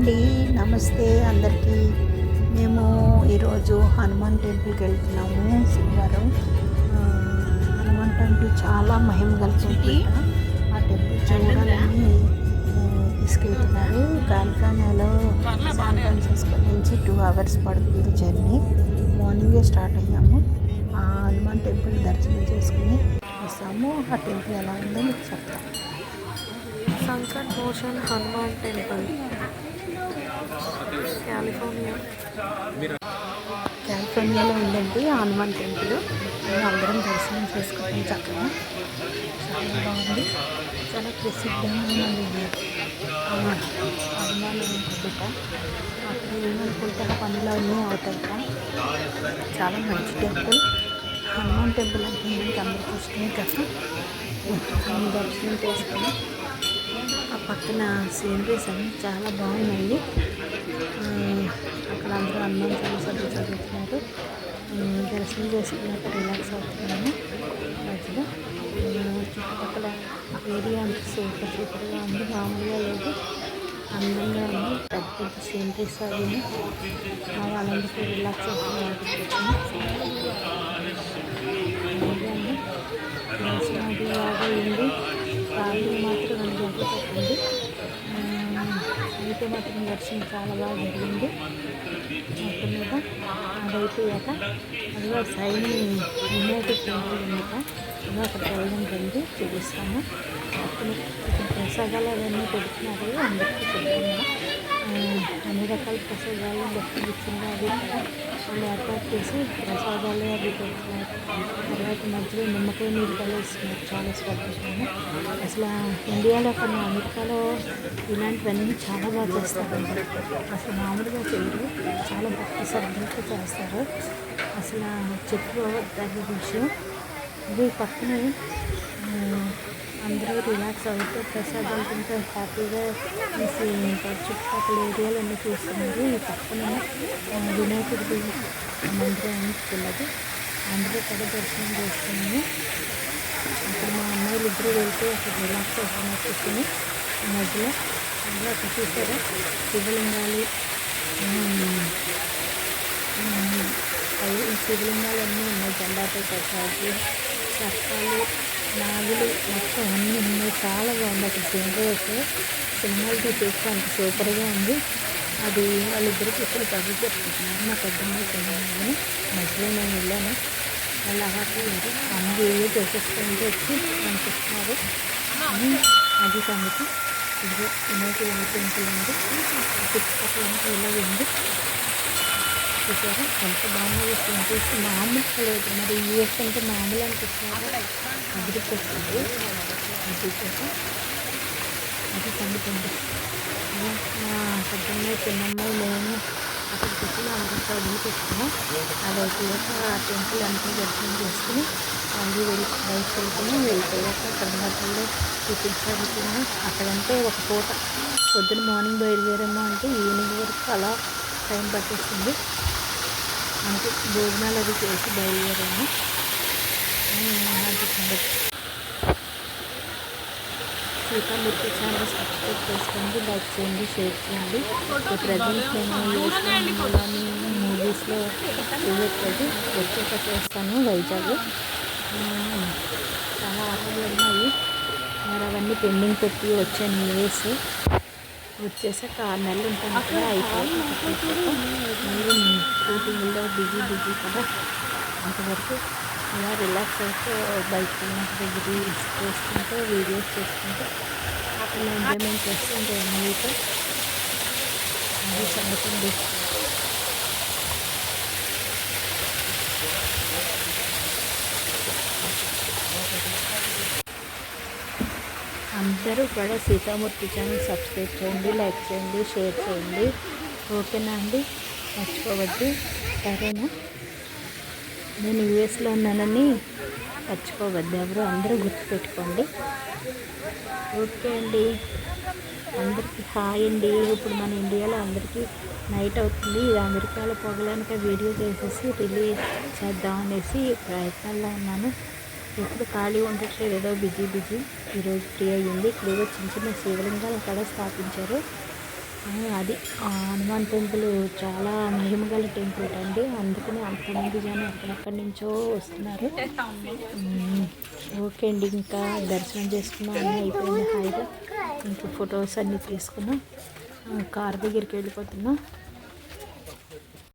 అండి. నమస్తే అందరికీ. మేము ఈరోజు హనుమాన్ టెంపుల్కి వెళ్తున్నాము శనివారం. హనుమాన్ టెంపుల్ చాలా మహిమ కలిసి ఆ టెంపుల్ చూడాలని తీసుకెళ్తున్నారు. కాలిఫోర్నియాలో శాన్ ఫ్రాన్సిస్కో నుంచి టూ అవర్స్ పడుతుంది జర్నీ. మార్నింగే స్టార్ట్ అయ్యాము. ఆ హనుమాన్ టెంపుల్ దర్శనం చేసుకుని వస్తాము. ఆ టెంపుల్ ఎలా ఉందో మీకు చెప్తాము సంకట్ మోషన్ హనుమాన్ టెంపుల్. కాలిఫోర్నియా కాలిఫోర్నియాలో ఉందండి హనుమాన్ టెంపుల్. మేము అందరం దర్శనం చేసుకుంటాం చక్కగా. చాలా బాగుంది. చాలా ప్రసిద్ధమైనది ఆ, హనుమాన్ అక్కడ ఏమనుకుంటే పనులు అన్నీ అవుతాయట చాలా మంచి టెంపుల్. హనుమాన్ టెంపుల్ అంటే అందరికీ ఇష్టమే కదా. దర్శనం చేసుకుని పక్కన సీనరీస్ అన్నీ చాలా బాగున్నాయి. అక్కడ అందరూ అన్నం చాలాసార్లు చదువుతున్నారు. దర్శనం చేసుకున్నాక రిలాక్స్ అవుతున్నాము మధ్యలో చుట్టుపక్కల ఏరియా అంత సూపర్ సూపర్గా ఉంది. మామూలుగా లేదు. అందంగా ఉంది. పెద్ద పెద్ద సీనరీస్ అవి వాళ్ళందరికీ రిలాక్స్ అవుతున్నారు. దర్శనం అది బాగా అయితే మాత్రం దర్శనం చాలా బాగా జరిగింది మొత్తం మీద అది అదిగో సైన్ యునైటెడ్ టెంపుల్ ఉందట అదో అక్కడికి వెళ్ళడం జరిగింది చూపిస్తాము మొత్తం ప్రసాదాలు అవన్నీ పెడుతున్నారు అందరికీ చెప్తున్నాను. అన్ని రకాల ప్రసాదాలు భక్తులు ఇచ్చింది అవి వాళ్ళు ఏర్పాటు చేసి ప్రసాదాలు అవి పెడుతున్నారు తర్వాత మధ్యలో నిమ్మకాయ నీరు కలిస్తున్నారు చాలా శ్రద్ధగా అసలు ఇండియాలో కన్నా అమెరికాలో ఇలాంటివన్నీ చాలా బాగా చేస్తారండి అసలు మామూలుగా చేయరు. చాలా భక్తి శ్రద్ధలతో చేస్తారు. అసలు చెప్పుకోదగ్గ విషయం. ఇది పక్కనే అందరూ రిలాక్స్ అవుతూ ప్రసాదం తింటూ హ్యాపీగా ఈ సి- చుట్టుపక్కల ఏరియాలన్నీ చూస్తున్నారు. ఈ పక్కన వినాయకుడి మందిరం ఉన్నది అందరూ కూడా దర్శనం చేస్తున్నాము అక్కడ మా అమ్మాయిలు ఇద్దరు వెళ్తే అక్కడ రిలాక్స్ అవుతాము కూర్చొని. మధ్యలో అందులో అక్కడ చూసారా శివలింగాలు శివలింగాలు అన్నీ ఉన్నాయి. జెండాతో ప్రసాదాలు సర్పాలు నాగులు మొత్తం అన్నీ ఉన్నాయి. చాలా బాగుంది. అక్కడ జనరేట్ అయితే సినిమాలతో చూస్తే అంత సూపర్గా ఉంది. అది వాళ్ళిద్దరు కూర్చొని కబుర్ చెప్పుకుంటున్నారు నాకు పెద్దమ్మాయి చిన్నమ్మాయి మధ్యలో నేను వెళ్ళాను. వాళ్ళు అవ్వట్లేదు అన్నీ ఏదో చేసేసుకుంటూ వచ్చి అనిపిస్తున్నారు అది సంగతి. ఇదిగో వినాయకుడు టెంపుల్ ఉంది. చుట్టుపక్కల అంతా ఇలా ఉంది. చూసారా? ఎంత బాగుంది సింపుల్స్ మామూలు లేదు. మరి యూఎస్ అంటే మామూలు అనిపిస్తున్నారు అదిరిపోతుంది అది కూడా అది పండుతుంది మా పెద్దమ్మాయి చిన్నమ్మాయి నేను అక్కడికి వచ్చి మా అందరితో వదిలిపెట్టాము అది అయిపోయాక ఆ టెంపుల్ అంతా దర్శనం చేసుకుని మళ్ళీ వెళ్ళి బయటకు వెళ్తాము వెళ్ళిపోయాక కర్ణాటకలో హోటల్లో టిఫిన్స్ అక్కడంటే ఒక పూట. పొద్దున మార్నింగ్ బయలుదేరాము అంటే ఈవినింగ్ వరకు అలా టైం పట్టేస్తుంది అంటే భోజనాలు అది చేసి బయలుదేరాము ఉమ్, సీతామూర్తి ఛానల్ సబ్స్క్రైబ్ చేసుకోండి లైక్ చేయండి షేర్ చేయండి. ప్రజెంట్ నేను యూఎస్లోని మూవీస్లో చూడట్లేదు. వచ్చాక చేస్తాను వైజాగ్ చాలా ఆటలు ఉన్నాయి మరి అవన్నీ పెండింగ్ పెట్టి వచ్చాను న్యూస్ వచ్చేసాక ఆరు నెలలు కదా షూటింగ్లో బిజీ బిజీ కదా. అంతవరకు అలా రిలాక్స్ అవుతూ బయటకు వెళ్ళినప్పుడు రీల్స్ చేసుకుంటూ వీడియోస్ చేసుకుంటూ ఇలా ఎంజాయ్మెంట్ చేస్తుంటే మూవీతో అది సంగతి ఉంది. అందరూ కూడా సీతామూర్తి ఛానల్ సబ్స్క్రైబ్ చేయండి లైక్ చేయండి షేర్ చేయండి. ఓకేనా అండి? మర్చిపోవద్దు. సరేనా? నేను యూఎస్లో ఉన్నానని మర్చిపోవద్దు. ఎవరు అందరూ గుర్తుపెట్టుకోండి. ఓకే అండి. అందరికీ హాయ్ అండి. ఇప్పుడు మన ఇండియాలో అందరికీ నైట్ అవుతుంది. ఇది అమెరికాలో పొగలానిక వీడియో చేసేసి రిలీజ్ చేద్దాం అనేసి ప్రయత్నాల్లో ఉన్నాను. ఎప్పుడు ఖాళీ ఉండట్లేదు ఏదో బిజీ బిజీ. ఈరోజు ఫ్రీ అయ్యింది. ఇక్కడ ఏదో చిన్న చిన్న శివలింగాలు అక్కడ స్థాపించారు. అది ఆ హనుమాన్ టెంపుల్ చాలా మహిమగల టెంపుల్ అండి. అందుకని అంతమంది జనం అక్కడక్కడి నుంచో వస్తున్నారు. ఓకే అండి ఇంకా దర్శనం చేసుకున్నాం అన్నీ అయిపోయింది హాయిగా. ఇంకా ఫొటోస్ అన్నీ తీసుకున్నాం. కార్ దగ్గరికి వెళ్ళిపోతున్నాం.